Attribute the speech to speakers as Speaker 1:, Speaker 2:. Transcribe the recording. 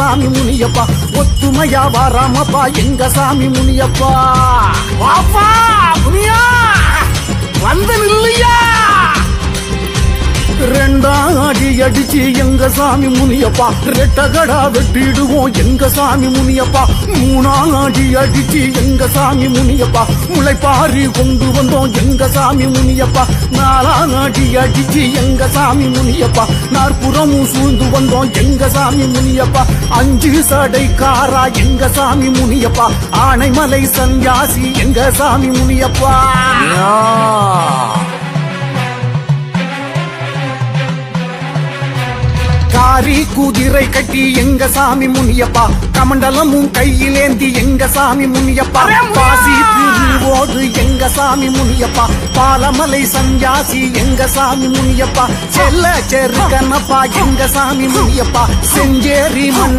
Speaker 1: சாமி முனியப்பா. ஒத்துமையா வாராமப்பா. எங்க சாமி முனியப்பா. வாப்பா! ரெண்டாம் அடி அடிச்சு எங்க சாமி முனியப்பா. ரெட்டகடா வெட்டிடுவோம் எங்க சாமி முனியப்பா. மூணா ஆடி அடிச்சு எங்க சாமி முனியப்பா. முளைப்பாரி கொண்டு வந்தோம் எங்க சாமி முனியப்பா. நாலா ஆடி அடிச்சு எங்க சாமி முனியப்பா. நாற்புறமும் சூழ்ந்து வந்தோம் எங்க சாமி முனியப்பா. அஞ்சு சடைக்காரா எங்க சாமி முனியப்பா. ஆனைமலை சன்யாசி எங்க சாமி முனியப்பா. காரி குதிரை கட்டி எங்க சாமி முனியப்பா? கமண்டலமும் கையிலேந்தி எங்க சாமி முனியப்பா? பாசி திருவோடு எங்க சாமி முனியப்பா? பாலமலை சன்யாசி எங்க சாமி முனியப்பா? செல்ல செருக்கனப்பா எங்க சாமி முனியப்பா? செஞ்சேரி மண்